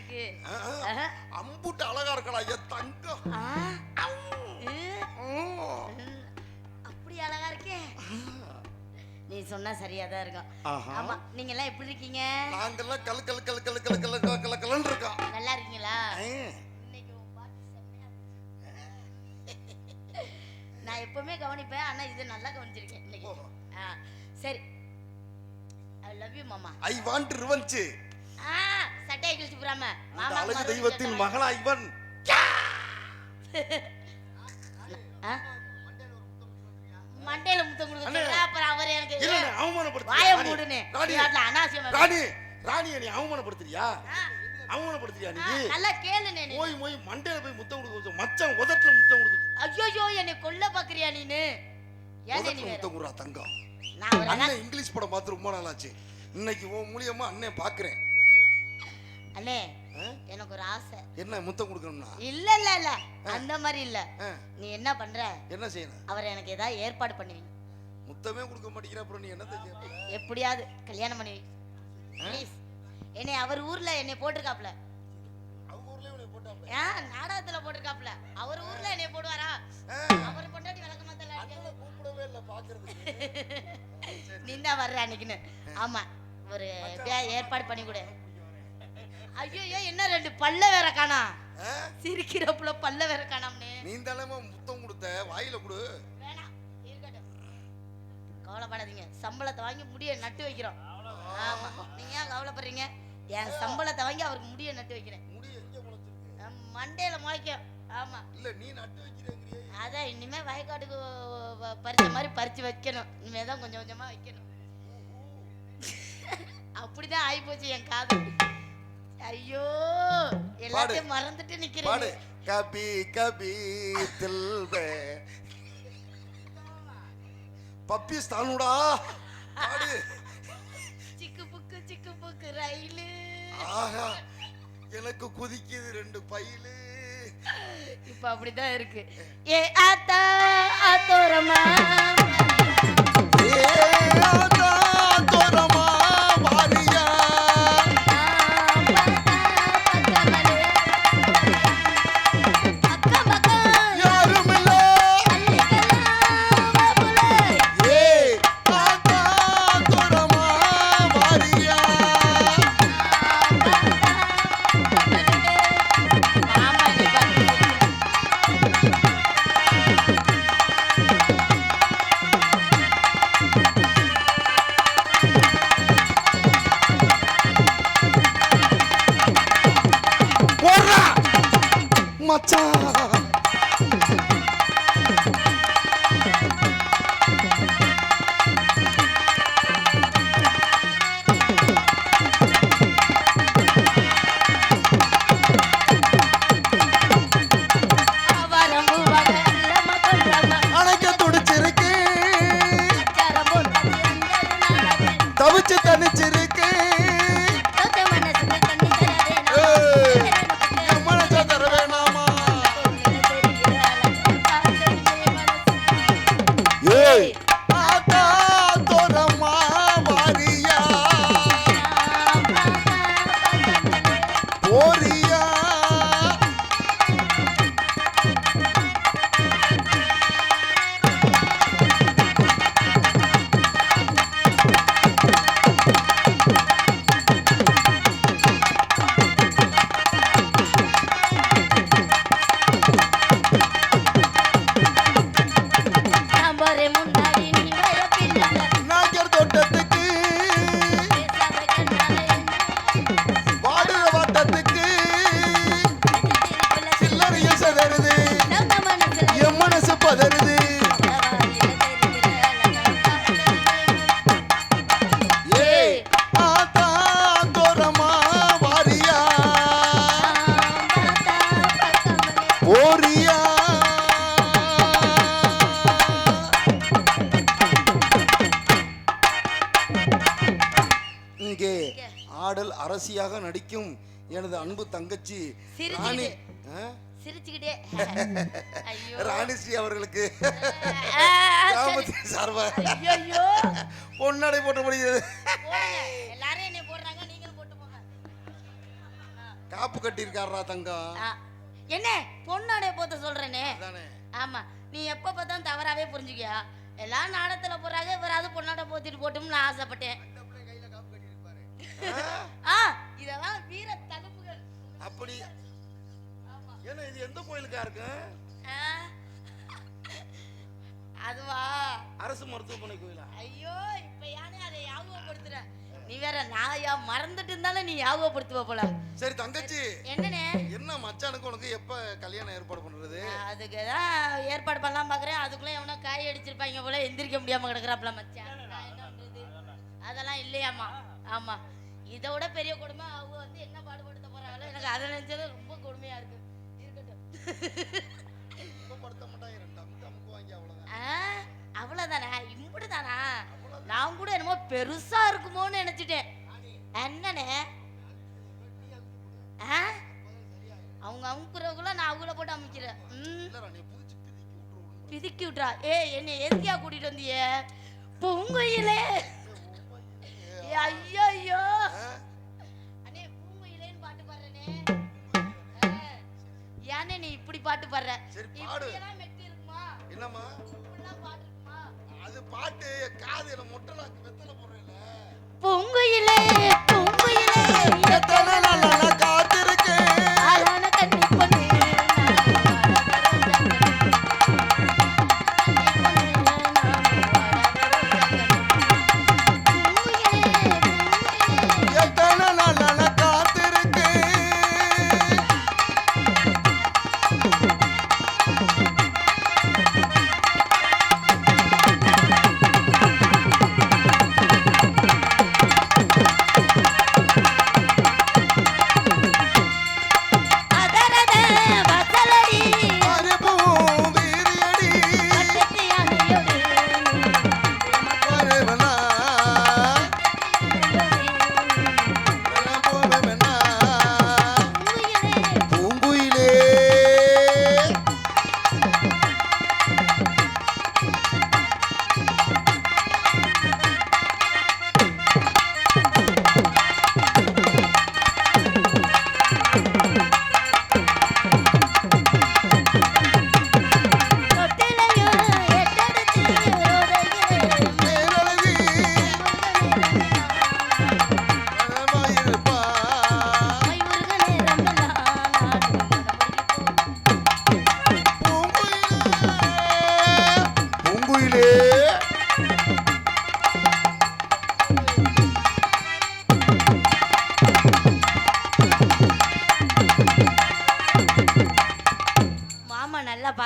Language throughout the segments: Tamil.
இருக்கு. அம்புட்டு அழகா இருக்கடா என் தங்கம். அப்படி அழகா இருக்கே. நீ சொன்னா சரியா தான் இருக்கும். ஆமா நீங்க எல்லாம் எப்படி இருக்கீங்க? நாங்கெல்லாம் கல் கல் கல் கல் கல் கல் கல் கல் கலன்னு இருக்கோம். நல்லா இருக்கீங்களா. நான் எப்பவுமே கவனிப்பேன் ஆனா இது நல்லா கவனிச்சிருக்கேன் இன்னைக்கு. சரி. ஐ லவ் யூ மாமா. ஐ வாண்ட் ரிவெஞ்ச் ஆ. சட்டையை கிழிச்சு போறாம அழகு தெய்வத்தின் மகளா இவன்? மண்டையில முத்தம் கொடுக்க அண்ணே. சொல்றா, அப்புறம் அவர் எனக்கு இல்ல நீ அவமானப்படுத்து வாயை மூடுனே. ராணி. அனாவசியமா ராணி. ராணியை நீ அவமானப்படுத்துறியா? அவமானப்படுத்துறியா நீ? நல்லா கேளுனே நீ. போய் போய் மண்டையில போய் முத்தம் கொடுக்க மச்சான் உதட்டுல முத்தம் கொடுக்க ஐயோ என்னை கொல்ல பாக்குறியா நீனு ஏன் நீ முத்தம் கொடுறா தங்கம். நான் அண்ணன் இங்கிலீஷ் படம் பார்த்து ரொம்ப நாள் ஆச்சு. இன்னைக்கு உன் மூலியமா அண்ணன் பாக்குறேன். அண்ணே? எனக்கு ஒரு ஆசை. என்ன முத்தம் கொடுக்கணும்னா? இல்ல இல்ல இல்ல. அந்த மாதிரி இல்ல. நீ என்ன பண்ற? என்ன செய்யணும் அவரை எனக்கு ஏதாவது ஏற்பாடு பண்ணுவீங்க முத்தமே கொடுக்க மாட்டேங்கிற அப்புறம் நீ செய்ய எப்படியாவது கல்யாணம் பண்ணி ப்ளீஸ் என்னை அவர் ஊர்ல என்னை போட்டிருக்காப்ல. ஏன் நாடகத்துல போட்டிருக்காப்ல அவர் ஊர்ல என்னை போடுவாரா? அவர் பொண்டாட்டி விளக்க மாத்தல நீ தான் வர்ற அன்னைக்குன்னு. ஆமா ஒரு எப்படியா ஏற்பாடு பண்ணி கொடு. ஐயோ என்ன ரெண்டு பல்ல வேற காணா? சிரிக்கிறப்புல பல்ல வேற காணாம்னே. நீ தலைமை முத்தம் கொடுத்த வாயில கொடு. வேணாம் இருக்கட்டும். கவலைப்படாதீங்க. சம்பளத்தை வாங்கி முடிய நட்டு வைக்கிறோம். ஆமா. நீங்க ஏன் கவலைப்படுறீங்க? என் சம்பளத்தை வாங்கி அவருக்கு முடிய நட்டு வைக்கிறேன். மண்டையில முளைக்கும். ஆமா. இல்ல நீ நட்டு வைக்கிறேங்கிறியே அதான் இனிமே வயக்காட்டுக்கு பறிச்ச மாதிரி பறிச்சு வைக்கணும். இனிமே தான் கொஞ்சம் கொஞ்சமா வைக்கணும். அப்படிதான் ஆயிப்போச்சு என் காது ஐயோ எல்லாத்தையும் மறந்துட்டு நிக்கிறேன் கபி கபி தில்வே பப்பி ஸ்தானுடா. பாடு. சிக்கு புக்கு சிக்கு புக்கு ரயிலு. ஆஹா. எனக்கு குதிக்குது ரெண்டு பையிலு. இப்ப அப்படிதான் இருக்கு. ஏ ஆத்தா ஆத்தோரமா matter. ஆடல் அரசியாக நடிக்கும் எனது அன்பு தங்கச்சி ராணி சிரிச்சுக்கிட்டு. ராணிஸ்ரீ அவர்களுக்கு. சார்பா? பொன்னாடை போட்டு முடிகிறது காப்பு கட்டியிருக்காரா தங்கம் என்ன? பொண்ணாடைய போத்த சொல்றேனே. ஆமா. நீ எப்ப பார்த்தாலும் தவறாவே புரிஞ்சுக்கியா? எல்லாம் நாடத்துல போறாங்க இவராது பொண்ணாட போத்திட்டு போட்டும்னு நான் ஆசைப்பட்டேன். இதெல்லாம் வீர தடுப்புகள். அப்படி. ஏன்னா இது எந்த கோயிலுக்கா இருக்கு? அதுவா? அரசு மருத்துவமனை கோயிலா? ஐயோ இப்ப யானே அதை ஞாபகப்படுத்துற. நீ வேற நான் யா மறந்துட்டு இருந்தாலும் நீ ஞாபகப்படுத்துவ போல. சரி தங்கச்சி. என்னண்ணே? என்ன மச்சானுக்கு உனக்கு எப்ப கல்யாணம் ஏற்பாடு பண்றது? அதுக்கு தான் ஏற்பாடு பண்ணலாம் பாக்குறேன். அதுக்குள்ள எவனோ காய் அடிச்சிருப்பாங்க போல எந்திரிக்க முடியாம கிடக்குறாப்ல மச்சான். அதெல்லாம் இல்லையாமா ஆமா. இதை விட பெரிய கொடுமை அவங்க வந்து என்ன பாடுபடுத்த போறாங்களோ எனக்கு அதை நினைச்சது ரொம்ப கொடுமையா இருக்கு. இருக்கட்டும். இப்ப படுத்த மாட்டாங்க ரெண்டு நான் கூட என்னமோ பெருசா இருக்குமோன்னு நினைச்சிட்டேன். என்னண்ணே? ஆ? அவங்க அமுக்குறவங்கள நான் அவங்கள போட்டு அமைக்கிறேன். பிதுக்கி விட்றா ஏ என்னை எதுக்கியா கூட்டிட்டு வந்தியே? பூங்குயிலே.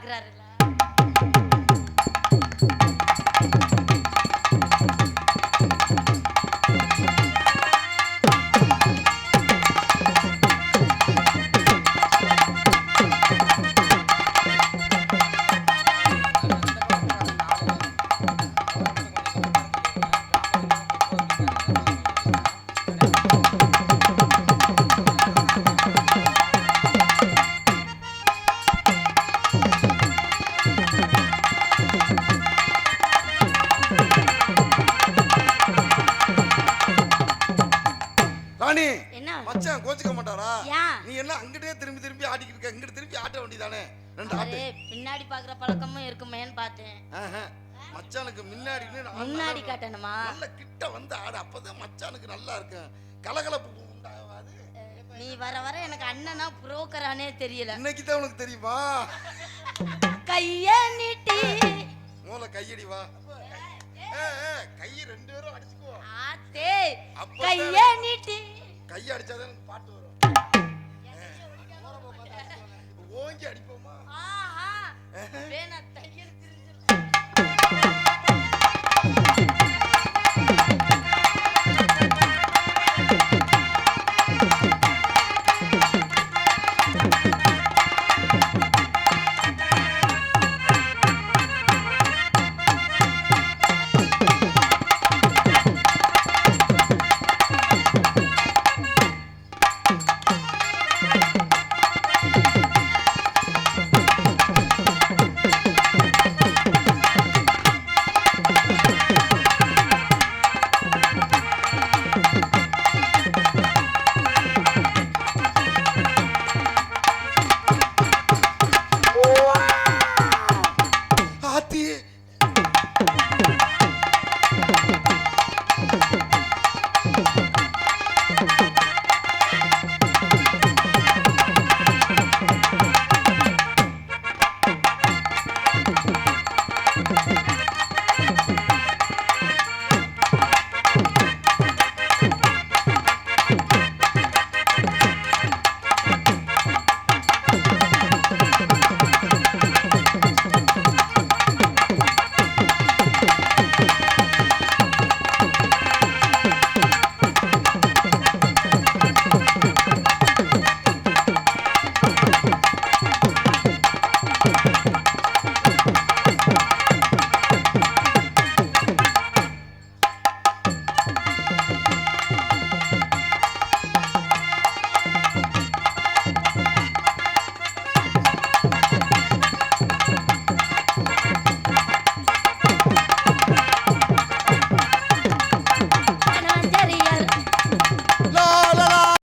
நல்லா ராணி என்ன? மச்சான் கோச்சுக்க மாட்டாரா? நீ என்ன அங்கிட்டே திரும்பி திரும்பி ஆடிக்கிட்டு இருக்க? இங்கிட்டு திரும்பி ஆட்ட வேண்டியதானே? ரெண்டு ஆட்டு. பின்னாடி பாக்குற பழக்கமும் இருக்குமேன்னு பார்த்தேன். மச்சானுக்கு முன்னாடி முன்னாடி காட்டணுமா? நல்ல கிட்ட வந்து ஆடு. அப்பதான் மச்சானுக்கு நல்லா இருக்கும். கலகலப்பு உண்டாகாது. நீ வர வர எனக்கு அண்ணனா புரோக்கரானே தெரியல. இன்னைக்கு தான் உனக்கு தெரியுமா? கைய நீட்டி. மூல கையடி வா. கை ரெண்டு பேரும் அடிச்சுக்குவோம் ஆத்தே கைய நீட்டி. கை அடிச்சாதான் பாட்டு வரும். ஓங்கி அடிப்போமா? ஆஹா வேணா தையல் திரிஞ்சிரும் রাখুন